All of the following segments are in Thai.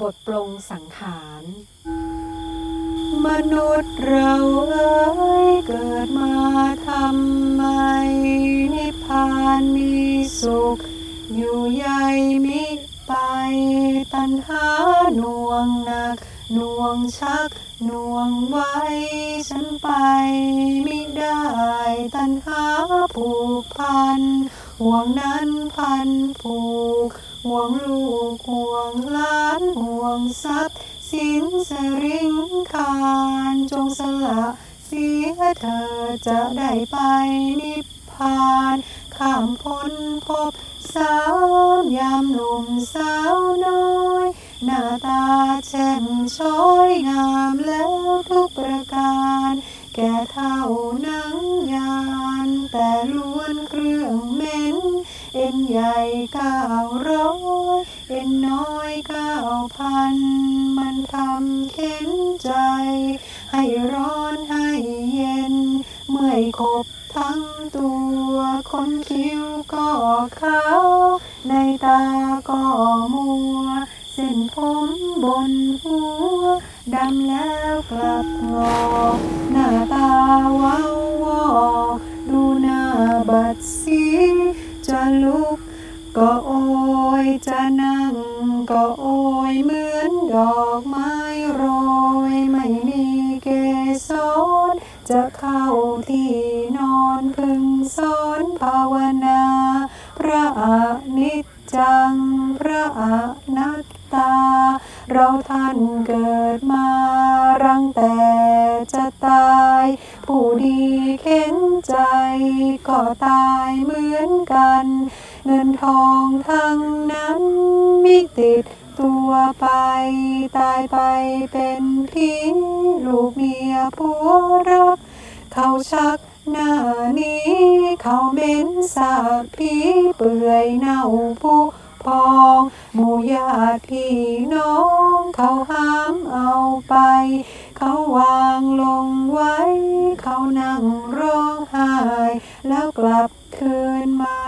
บทปลงสังขาร มนุษย์เราเอ้ยเกิดมาทำไม นิพพานมีสุข อยู่ใยมิไป ตัณหาหน่วงหนักหน่วงชักหน่วงไว้ ฉันไปไมิได้ตัณหาผูกพันห่วงนั้นพันผูก ห่วงลูกห่วงหล้านห่วงทรัพย์ สินสริงคารจงสละเสียเธอจะได้ไปนิพพานข้ามพ้นพบสาวยามหนุ่มสาวน้อย หน้าตาแช่มช้อยงามแล้วทุกประการ แก่เท่าหนังยาน แต่ล้วนเครื่องเหม็น เอ็นใหญ่เก้าร้อยเอ็นน้อยเก้าพัน มันทำเข็นใจ ให้ร้อนให้เย็น เมื่อยขบทั้งตัวคนคิ้วก็ขาวในตาก็มัว เส้นผมบนหัว ดำแล้วกลับงอหน้าตาว้าวอดูหน้าบัดสี ลุก ก็โอยจะนั่ง ก็โอยเหมือนดอกไม้โรย ไม่มีเกสรจะเข้าที่นอนพึงสอนภาวนา พระอนิจจัง พระอนัตตา เราท่านเกิดมารังแต่จะตาย ผู้ดีเข็นใจ ก็ตายเหมือนกัน เงินทองทั้งนั้นมิติดตัวไป ตายไปเป็นผีลูกเมียผัวรัก เขาชักหน้านี้ เขาเม้นสาบผีเปื่อยเน่าผุพองหมู่ญาติพี่น้อง เขาห้ามเอาไป เขาวางลง กลับคืนมา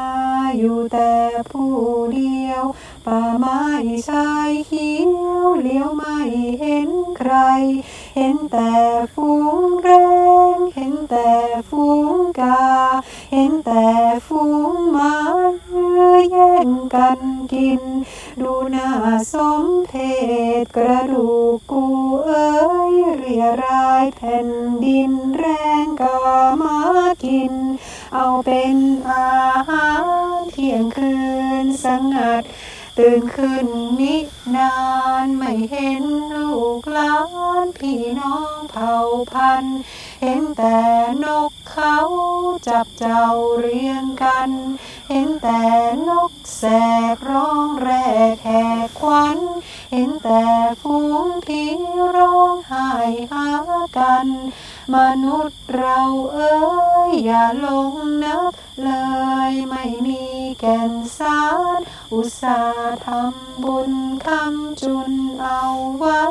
อยู่แต่ผู้เดียว ป่าไม้ชายเขียวเลี้ยวไม่เห็นใคร เห็นแต่ฝูงแรง เห็นแต่ฝูงกา เห็นแต่ฝูงหมาแย่งกันกิน ดูหน้าสมเพศกระดูกกูเอ้ยเรียรายแผ่นดินแรงกามากิน เอาเป็นอาหารเที่ยงคืนสังัด ตื่นขึ้นนินานไม่เห็นลูกหลานพี่น้องเผ่าพันธุ์ เห็นแต่นกเขาจับเจ้าเรียงกัน เห็นแต่นกแสกร้องแรกแหกควันเห็นแต่ฝูงผีร้องไห้หากัน มนุษย์เราเอ้ย อย่าหลงนับเลยไม่มีแก่นสาร อุตส่าห์ทำบุญคำจุนเอาไว้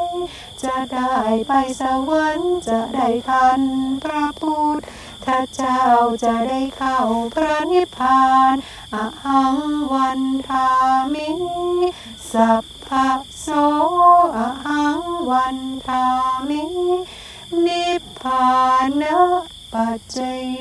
จะได้ไปสวรรค์จะได้ทันพระพุทธถ้าเจ้าจะได้เข้าพระนิพพานอหังวันทามิสัพพะโสอหังวันทามิ นิพพานะปัจจย